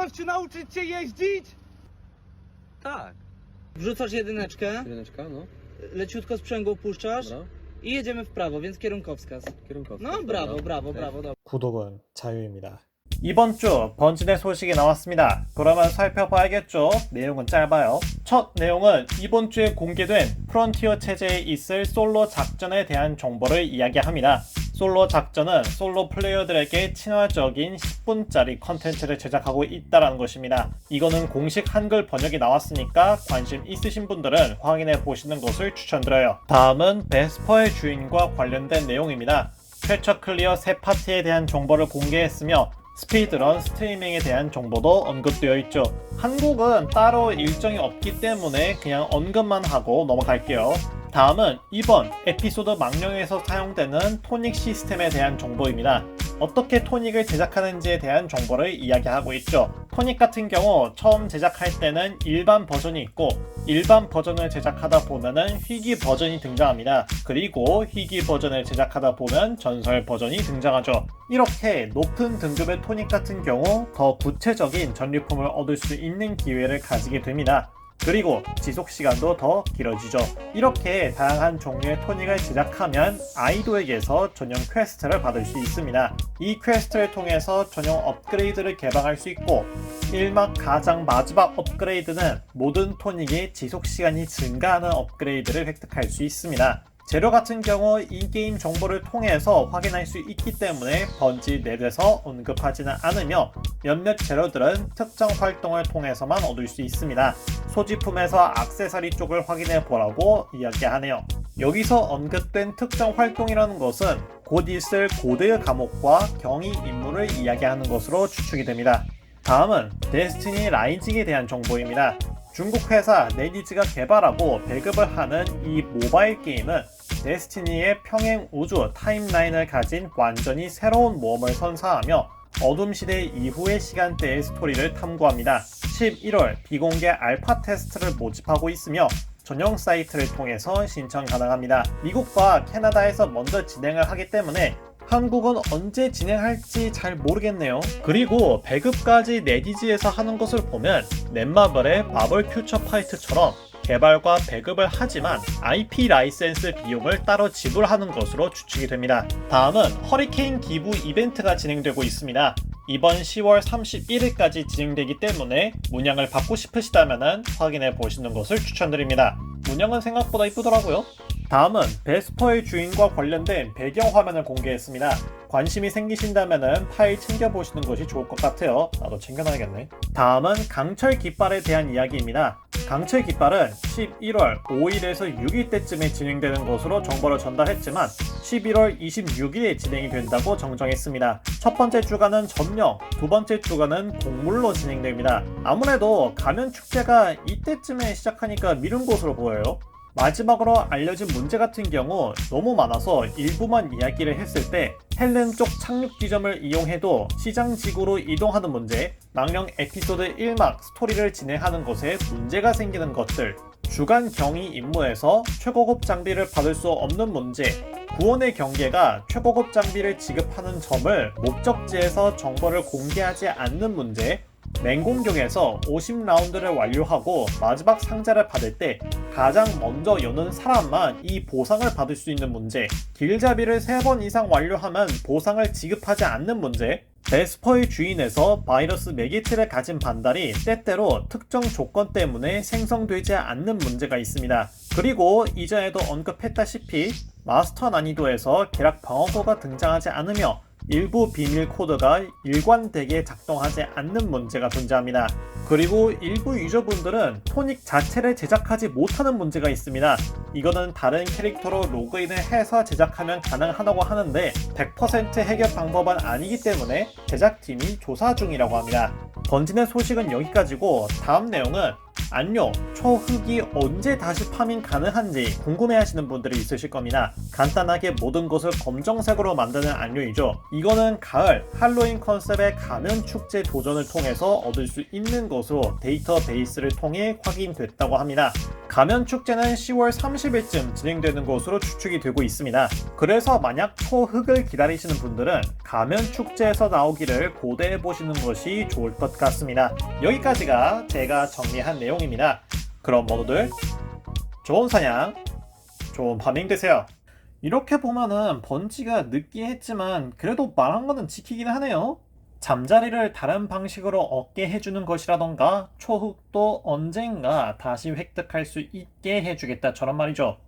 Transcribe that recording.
gościu nauczyć cię jeździć? Tak. Wrzucasz jedyneczkę, Jedyneczka, no. leciutko sprzęgło puszczasz Dobra. i jedziemy w prawo, więc kierunkowskaz. Kierunkowskaz. No brawo, Dobra. brawo, Okej. brawo. 구독은 자유입니다. 이번 주 번진의 소식이 나왔습니다. 그러면 살펴봐야겠죠? 내용은 짧아요. 첫 내용은 이번 주에 공개된 프론티어 체제에 있을 솔로 작전에 대한 정보를 이야기합니다. 솔로 작전은 솔로 플레이어들에게 친화적인 10분짜리 컨텐츠를 제작하고 있다는 것입니다. 이거는 공식 한글 번역이 나왔으니까 관심 있으신 분들은 확인해 보시는 것을 추천드려요. 다음은 베스퍼의 주인과 관련된 내용입니다. 최초 클리어 새 파티에 대한 정보를 공개했으며 스피드런 스트리밍에 대한 정보도 언급되어 있죠. 한국은 따로 일정이 없기 때문에 그냥 언급만 하고 넘어갈게요. 다음은 이번 에피소드 망령에서 사용되는 토닉 시스템에 대한 정보입니다. 어떻게 토닉을 제작하는지에 대한 정보를 이야기하고 있죠. 토닉 같은 경우 처음 제작할 때는 일반 버전이 있고 일반 버전을 제작하다 보면은 희귀 버전이 등장합니다. 그리고 희귀 버전을 제작하다 보면 전설 버전이 등장하죠. 이렇게 높은 등급의 토닉 같은 경우 더 구체적인 전리품을 얻을 수 있는 기회를 가지게 됩니다. 그리고 지속 시간도 더 길어지죠. 이렇게 다양한 종류의 토닉을 제작하면 아이도에게서 전용 퀘스트를 받을 수 있습니다. 이 퀘스트를 통해서 전용 업그레이드를 개방할 수 있고 1막 가장 마지막 업그레이드는 모든 토닉의 지속 시간이 증가하는 업그레이드를 획득할 수 있습니다. 재료 같은 경우 인게임 정보를 통해서 확인할 수 있기 때문에 번지 넷에서 언급하지는 않으며 몇몇 재료들은 특정 활동을 통해서만 얻을 수 있습니다. 소지품에서 악세사리 쪽을 확인해 보라고 이야기하네요. 여기서 언급된 특정 활동이라는 것은 곧 있을 고대의 감옥과 경위 임무를 이야기하는 것으로 추측이 됩니다. 다음은 데스티니 라이징에 대한 정보입니다. 중국 회사 네디즈가 개발하고 배급을 하는 이 모바일 게임은 데스티니의 평행 우주 타임라인을 가진 완전히 새로운 모험을 선사하며 어둠 시대 이후의 시간대의 스토리를 탐구합니다. 11월 비공개 알파 테스트를 모집하고 있으며 전용 사이트를 통해서 신청 가능합니다. 미국과 캐나다에서 먼저 진행을 하기 때문에 한국은 언제 진행할지 잘 모르겠네요. 그리고 배급까지 네디지에서 하는 것을 보면 넷마블의 마블 퓨처 파이트처럼 개발과 배급을 하지만 IP 라이센스 비용을 따로 지불하는 것으로 추측이 됩니다. 다음은 허리케인 기부 이벤트가 진행되고 있습니다. 이번 10월 31일까지 진행되기 때문에 문양을 받고 싶으시다면 확인해 보시는 것을 추천드립니다. 문양은 생각보다 이쁘더라고요. 다음은 베스퍼의 주인과 관련된 배경 화면을 공개했습니다. 관심이 생기신다면 파일 챙겨보시는 것이 좋을 것 같아요. 나도 챙겨놔야겠네. 다음은 강철 깃발에 대한 이야기입니다. 강철 깃발은 11월 5일에서 6일 때쯤에 진행되는 것으로 정보를 전달했지만 11월 26일에 진행이 된다고 정정했습니다. 첫 번째 주간은 점령, 두 번째 주간은 곡물로 진행됩니다. 아무래도 가면 축제가 이때쯤에 시작하니까 미룬 것으로 보여요. 마지막으로 알려진 문제 같은 경우 너무 많아서 일부만 이야기를 했을 때 헬렌 쪽 착륙 지점을 이용해도 시장 지구로 이동하는 문제, 망령 에피소드 1막 스토리를 진행하는 것에 문제가 생기는 것들, 주간 경위 임무에서 최고급 장비를 받을 수 없는 문제, 구원의 경계가 최고급 장비를 지급하는 점을 목적지에서 정보를 공개하지 않는 문제, 맹공격에서 50라운드를 완료하고 마지막 상자를 받을 때 가장 먼저 여는 사람만 이 보상을 받을 수 있는 문제, 길잡이를 3번 이상 완료하면 보상을 지급하지 않는 문제, 베스퍼의 주인에서 바이러스 메기트를 가진 반달이 때때로 특정 조건 때문에 생성되지 않는 문제가 있습니다. 그리고 이전에도 언급했다시피 마스터 난이도에서 계략 방어구가 등장하지 않으며 일부 비밀 코드가 일관되게 작동하지 않는 문제가 존재합니다. 그리고 일부 유저분들은 토닉 자체를 제작하지 못하는 문제가 있습니다. 이거는 다른 캐릭터로 로그인을 해서 제작하면 가능하다고 하는데 100% 해결 방법은 아니기 때문에 제작팀이 조사 중이라고 합니다. 번진의 소식은 여기까지고 다음 내용은 안료, 초흙이 언제 다시 파밍 가능한지 궁금해하시는 분들이 있으실 겁니다. 간단하게 모든 것을 검정색으로 만드는 안료이죠. 이거는 가을 할로윈 컨셉의 가면 축제 도전을 통해서 얻을 수 있는 것으로 데이터베이스를 통해 확인됐다고 합니다. 가면 축제는 10월 30일쯤 진행되는 것으로 추측이 되고 있습니다. 그래서 만약 초흙을 기다리시는 분들은 가면 축제에서 나오기를 고대해 보시는 것이 좋을 것 같습니다. 여기까지가 제가 정리한 내용입니다. 그럼 모두들 좋은 사냥, 좋은 파밍 되세요. 이렇게 보면은 번지가 느끼했지만 그래도 말한 거는 지키긴 하네요. 잠자리를 다른 방식으로 얻게 해주는 것이라던가 초흙도 언젠가 다시 획득할 수 있게 해주겠다처럼 말이죠.